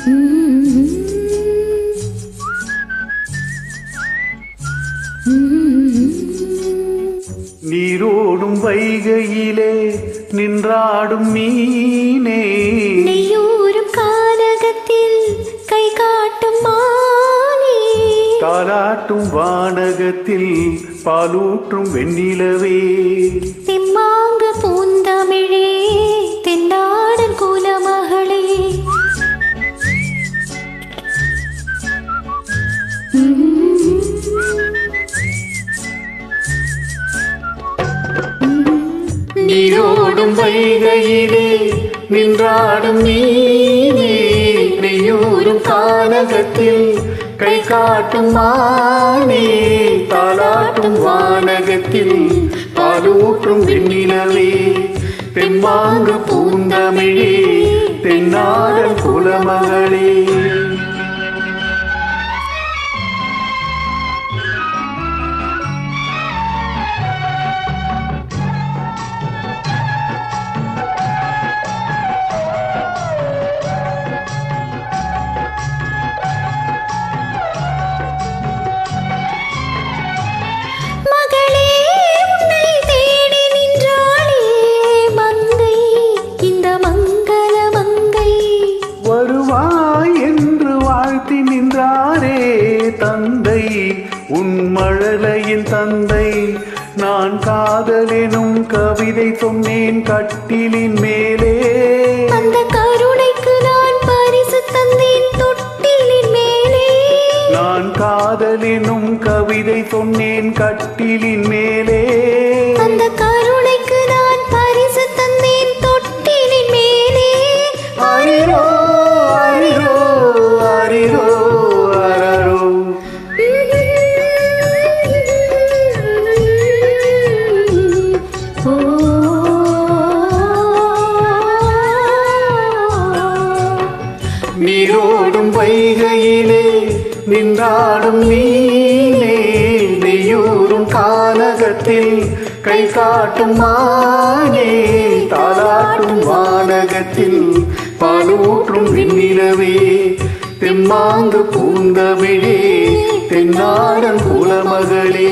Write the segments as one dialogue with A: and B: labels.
A: நீரோடும் வைகையிலே நின்றாடும் மீனே.
B: நெய்யூரும் கானகத்தில் கை காட்டும் மானே.
A: தாலாட்டும் வானகத்தில் பாலூற்றும் வெண்ணிலவே. நீரோடும் வைகையிலே நின்றாடும் மீனே நெய்யூரும் கானகத்தில் கை காட்டும் மானே தாளாட்டும் வானகத்தில் பாலூற்றும் வெண்ணிலவே தெம்மாங்கு பூந்தா உன் மழலையின் தந்தை நான் காதலெனும் கவிதை சொன்னேன் கட்டிலின் மேலே.
B: அந்த கருணைக்கு நான் பரிசு தந்தேன் தொட்டிலின் மேலே.
A: நான் காதலெனும் கவிதை சொன்னேன் கட்டிலின் மேலே. நின்றாடும் மீனே நெய்யூரும் கானகத்தில் கை காட்டும் மானே தாளாட்டும் வானகத்தில் பாலூற்றும் விண்ணிலவே தெம்மாங்கு பூந்தமிழே தென்னாடன் குலமகளே.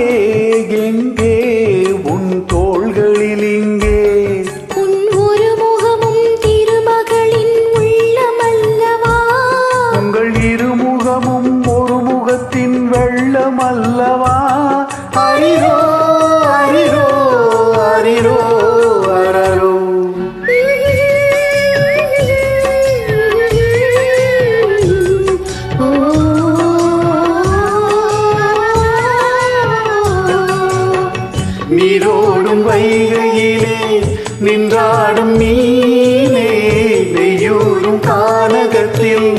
A: வந்தாயே வைகையிலே நின்றாடும் மீனே நெய்யூரும் கானகத்தில்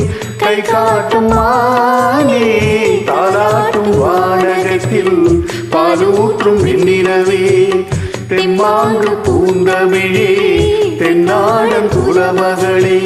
A: கை காட்டும் மானே தாலாட்டும் வானகத்தில் பாலூற்றும் வெண்ணிலவே தென்மாங்கு பூந்தமிழே தென்னாடன் குலமகளே